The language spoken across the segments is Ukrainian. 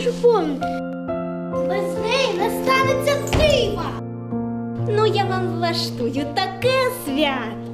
майже повний. Без неї не станеться дива. Ну, я вам влаштую таке свято.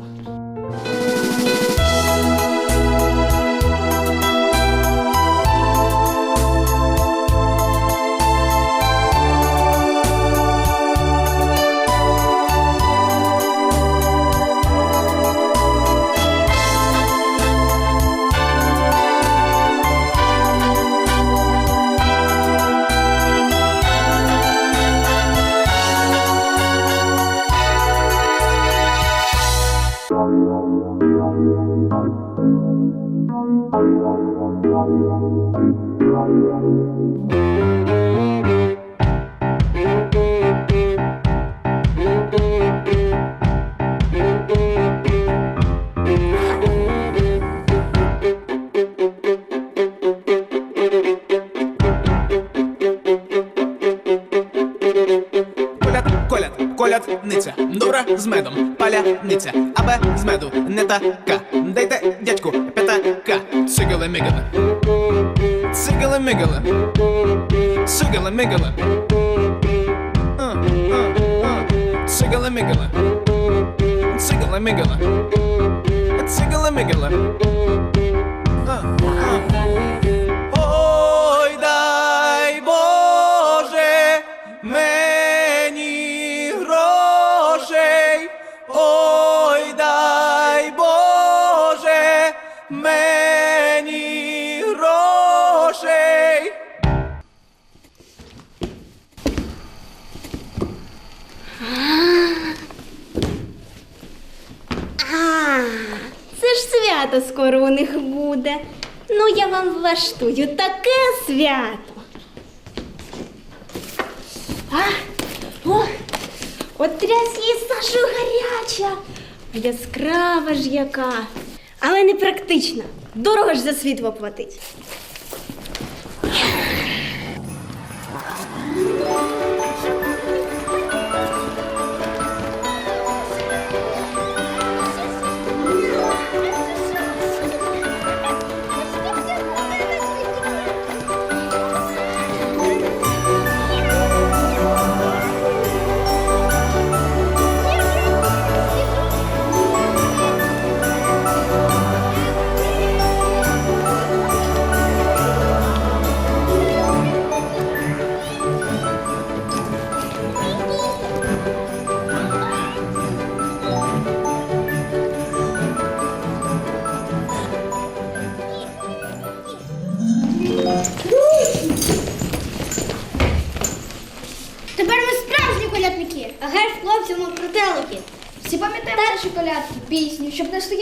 Колят, колят, ниця, дура з медом, паляниця, абе з меду, не така. Цигали мигали, цигали мигали. Цигали мигали, цигали мигали, цигали мигали. Ой, скоро у них буде. Ну, я вам влаштую таке свято. А, о, от трясі Сашу гаряча, а яскрава ж яка, але не практична. Дорого ж за світло платить.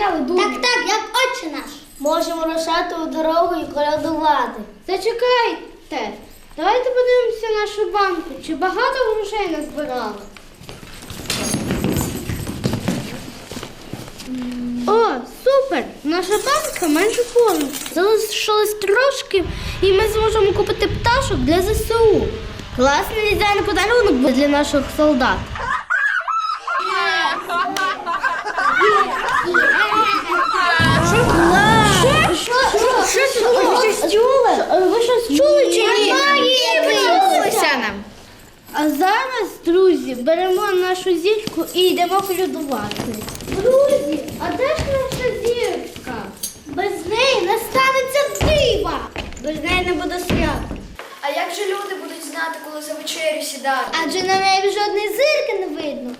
Щоб не. Так, так, як отче наш. Можемо рушати у дорогу і колядувати. Зачекайте. Давайте подивимося нашу банку. Чи багато грошей назбирали? О, супер! Наша банка майже повна. Залишилось трошки, і ми зможемо купити пташок для ЗСУ. Класний дизайн подарунок буде для наших солдат. щось чули чи ні? Почулося нам. А зараз, друзі, беремо нашу зірку і йдемо колядувати. Друзі, а де ж наша зірка? Без неї не станеться дива. Без неї не буде свята. А як же люди будуть знати, коли за вечерю сідати? Адже на небі жодної зірки не видно.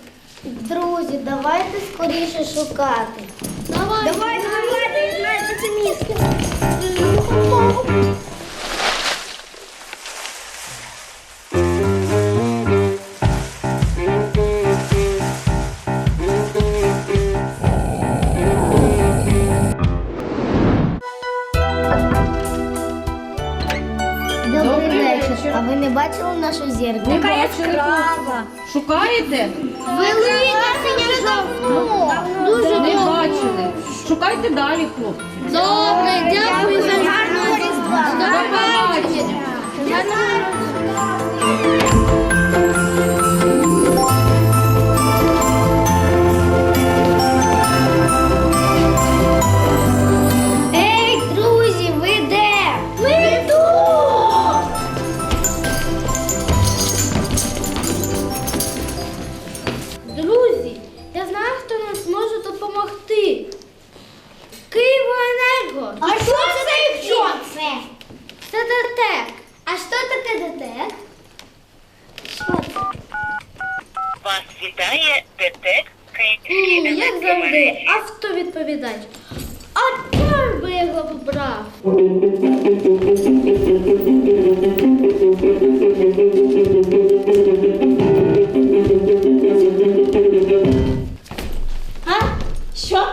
Друзі, давайте скоріше шукати. Давай, давай, давайте, знаєте це місце. Шукаєте? Велика синя жовта. Дуже Не добре. бачили. Шукайте далі, хлопці. Добре, дякую за гарного різдва. До побачення. Завжди, автовідповідач. А чор би його побрав? А? Що?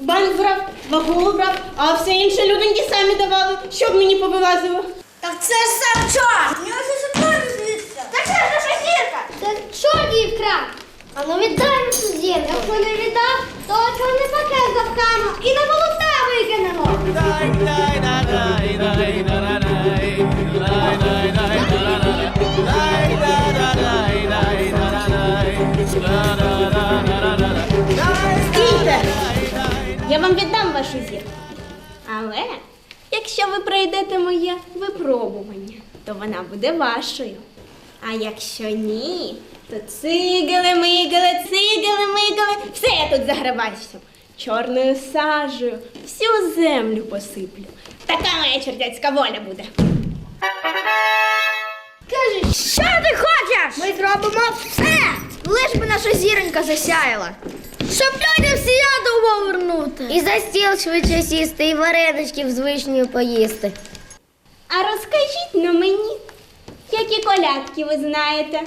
Банк брав, вагу брав, а все інше людоньки самі давали, щоб мені повилазило. Так це ж сам чорт! Так це ж наша зірка! Це чорт її вкрав! А ну віддай нашу зірку! Якщо не віддав, то чорний пакет запхаємо і на болота викинемо! Стійте! Я вам віддам вашу зірку. Але якщо ви пройдете моє випробування, то вона буде вашою. А якщо ні, то цигали, мигали, цигали, мигали, все я тут заграбаюся. Чорною сажею всю землю посиплю. Така моя чортяцька воля буде. Кажи, що ти хочеш? Ми зробимо все! Лиш би наша зіронька засяяла. Щоб людям сія повернути. І за стіл швидше сісти, і вареничків з вишнею поїсти. А розкажіть на мені, які колядки ви знаєте.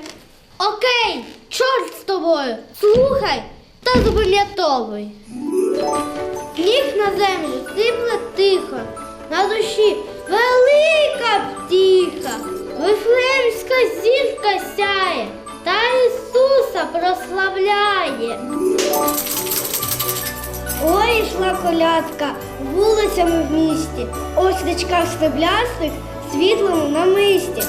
Окей, чорт з тобою. Слухай та запам'ятовуй. Сніг на землю сипле тихо, на душі велика втіха. Вифлеємська зірка сяє, та Ісуса прославляє. Ой, йшла колядка вулицями в місті, у свічках стеблястих світлому на мисті.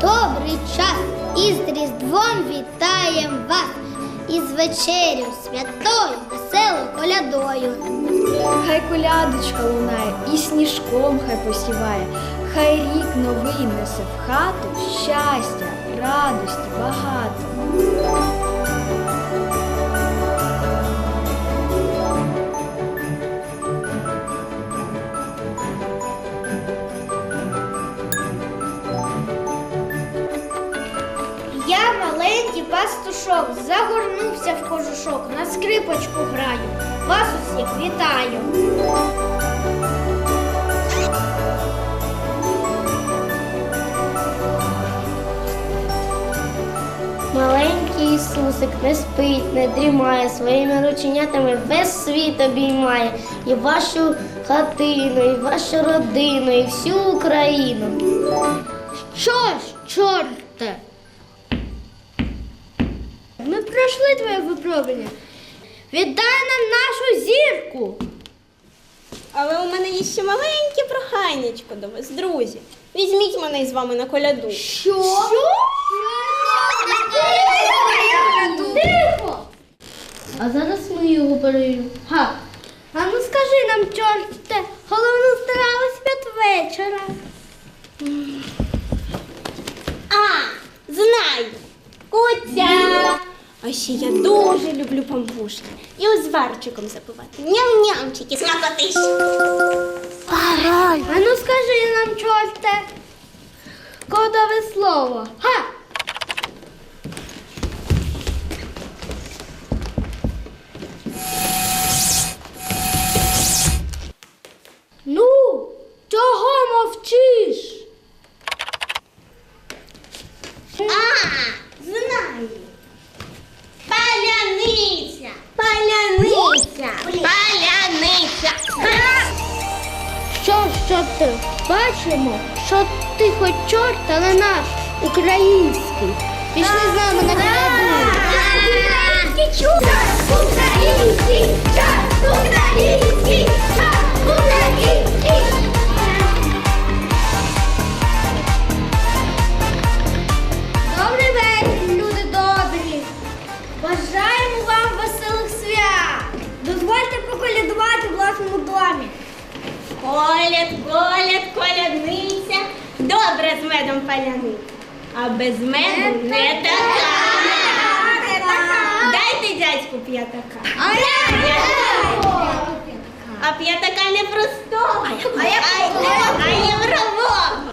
Добрий час, із Різдвом вітаєм вас, із вечерю святою, веселою колядою. Хай колядочка лунає і сніжком хай посіває, хай рік новий несе в хату щастя, радості багато. Пастушок, загорнувся в кожушок, на скрипочку граю, вас усіх вітаю. Маленький Ісусик не спить, не дрімає, своїми рученятами весь світ обіймає і вашу хатину, і вашу родину, і всю Україну. Що ж, чорте? Пройшли твоє випробування. Віддай нам нашу зірку. Але у мене є ще маленьке проханнячко до вас, друзі. Візьміть мене із вами на коляду. Що? Тихо! А зараз ми його перевіримо. Га. А ну скажи нам, чорте, головну страву святвечора. А, знаю! Куця! А ще я дуже люблю пампушки. І озварчиком запивати. Ням-нямчики, смакотищі. А ну скажи нам, чорте, кодове слово. Га! Ж, бачимо, що ти хоч чорт, але наш український. Пішли з нами на коляду. Український чорт! Український чорт! Український чорт! Український! Добрий вечір, люди добрі! Бажаємо вам веселих свят! Дозвольте поколядувати в власному домі. Коляд, коляд, колядниця. Добре з медом паляниця. А без меду не така. Дайте дядьку п'ятака. А А п'ятака не простого, а, а єврового.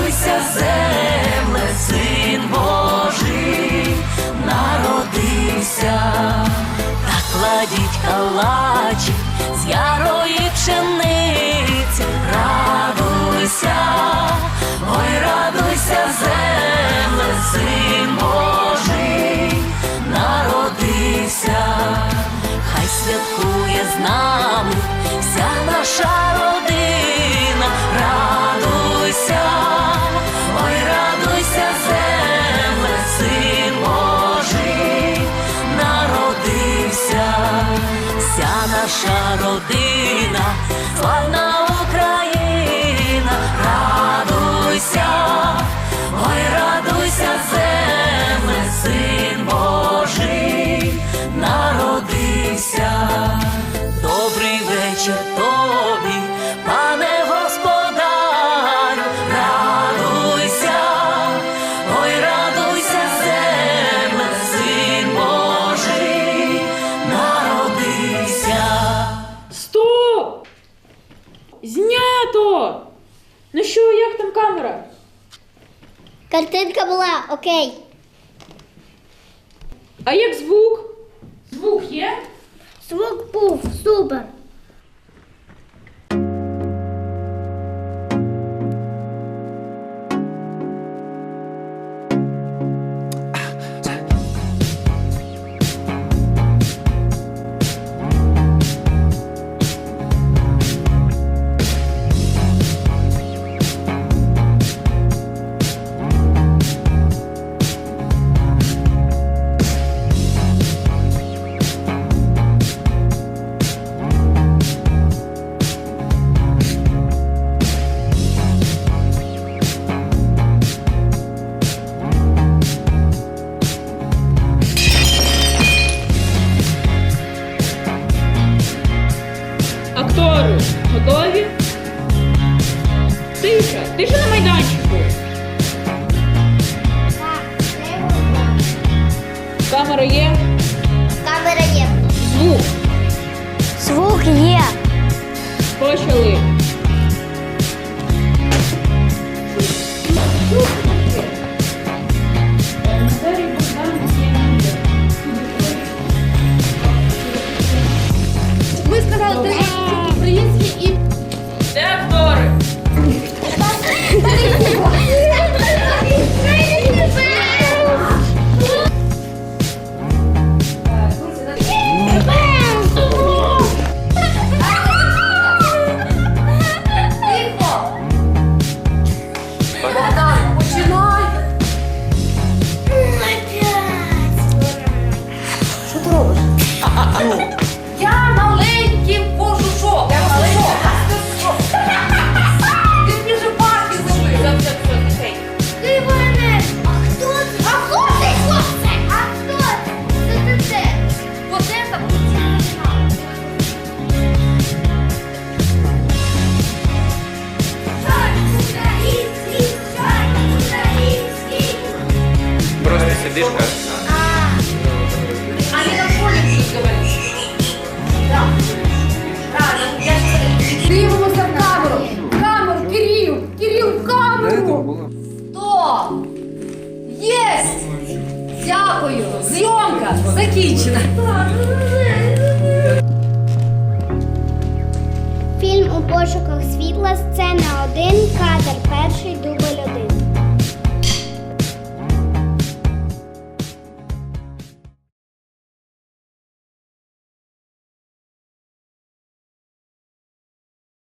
калачів, з ярої пшениці радуйся, ой, радуйся, земле, син Божий, народився, хай святкує з нами вся наша родина. Окей. А як звук? Звук є? Звук був супер. дорогі. була. Сто! Єсть! Дякую! Зйомка закінчена! Фільм у пошуках світла сцена один, кадр перший дубль один.